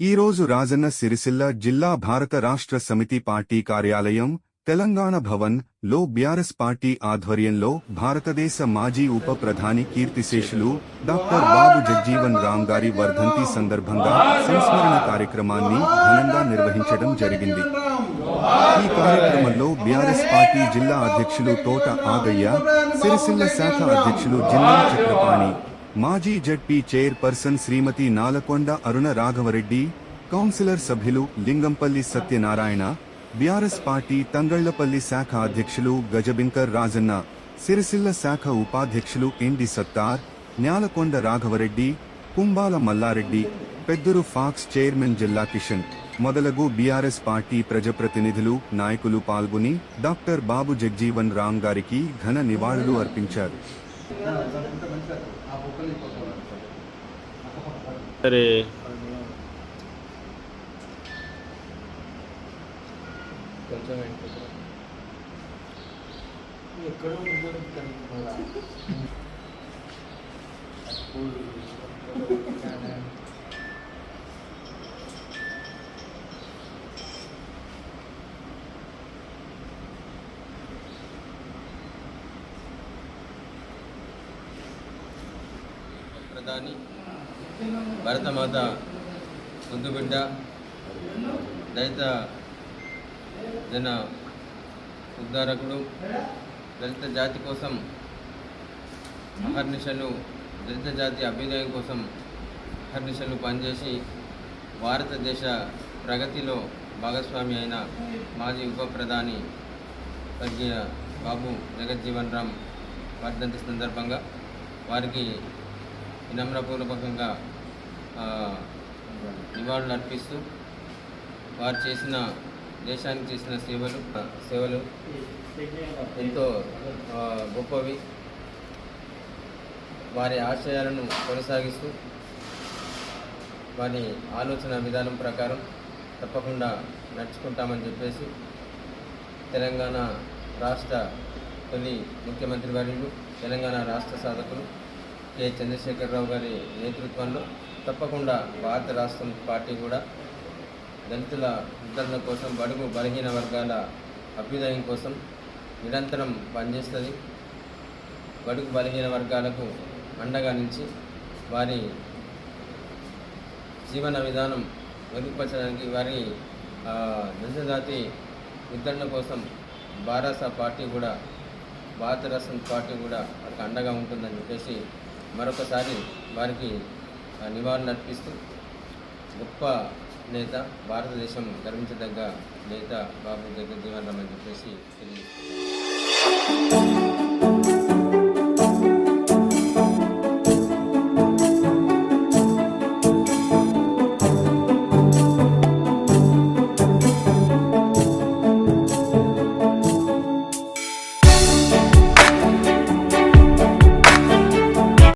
ఈరోజు రాజన్న సిరిసిల్ల జిల్లా భారత రాష్ట్ర సమితి పార్టీ కార్యాలయం తెలంగాణ భవన్లో బీఆర్ఎస్ పార్టీ ఆధ్వర్యంలో భారతదేశ మాజీ ఉప ప్రధాని కీర్తిశేషులు డాక్టర్ బాబు జగ్జీవన్ రామ్ గారి వర్ధంతి సందర్భంగా సంస్మరణ కార్యక్రమాన్ని ఘనంగా నిర్వహించడం జరిగింది. ఈ కార్యక్రమంలో బీఆర్ఎస్ పార్టీ జిల్లా అధ్యక్షులు తోట ఆగయ్య సిరిసిల్ల శాఖ అధ్యక్షులు జిల్లా చక్రపాణి మాజీ ZP chairperson Shrimati Nalakonda Aruna Raghavareddy councillor సభ్యులు లింగంపల్లి సత్యనారాయణ బీఆర్ఎస్ పార్టీ తంగళ్ళపల్లి శాఖ అధ్యక్షులు గజబింకర్ రాజన్న సిరిసిల్ల శాఖ ఉపాధ్యక్షులు MD Sattar Nyalakonda Raghavareddy Kumbala Mallareddy Pedduru PACS chairman జిల్లా కిషన్ మొదలగు బీఆర్ఎస్ పార్టీ ప్రజాప్రతినిధులు నాయకులు పాల్గొని డాక్టర్ బాబు జగ్జీవన్ రామ్ గారికి ఘన నివాళులు అర్పించారు. సరే కొంచెం ఎక్కడో కనుక్కున్నారా ప్రాంతాన్ని భరతమాత ముద్దు బిడ్డ దళిత జన ఉద్ధారకుడు దళిత జాతి కోసం అహర్నిశలు దళిత జాతి అభ్యుదయం కోసం అహర్నిశలు పనిచేసి భారతదేశ ప్రగతిలో భాగస్వామి అయిన మాజీ ఉప ప్రధాని స్వర్గీయ బాబు జగజ్జీవన్ రామ్ వర్ధంతి సందర్భంగా వారికి వినమ్రపూర్వకంగా నివాళులు అర్పిస్తూ వారు చేసిన దేశానికి చేసిన సేవలు సేవలు ఎంతో గొప్పవి. వారి ఆశయాలను కొనసాగిస్తూ వారి ఆలోచన విధానం ప్రకారం తప్పకుండా నడుచుకుంటామని చెప్పేసి తెలంగాణ రాష్ట్ర తొలి ముఖ్యమంత్రి వర్యులు తెలంగాణ రాష్ట్ర సాధకులు కె. చంద్రశేఖరరావు గారి నేతృత్వంలో తప్పకుండా భారత రాష్ట్రం పార్టీ కూడా దళితుల ఉద్ధరణ కోసం బడుగు బలహీన వర్గాల అభ్యుదయం కోసం నిరంతరం పనిచేస్తుంది. బడుగు బలహీన వర్గాలకు అండగా నుంచి వారి జీవన విధానం మెరుగుపరచడానికి వారి ఆ, జాతి ఉద్ధరణ కోసం భారత పార్టీ కూడా భారత రాష్ట్రం పార్టీ కూడా వారికి అండగా ఉంటుందని చెప్పేసి మరొకసారి వారికి ఆ, నివాళులు అర్పిస్తూ గొప్ప నేత భారతదేశం గర్వించదగ్గ నేత బాబు జగజ్జీవన్ రామ్ చెప్పేసి తెలియజేస్తున్నారు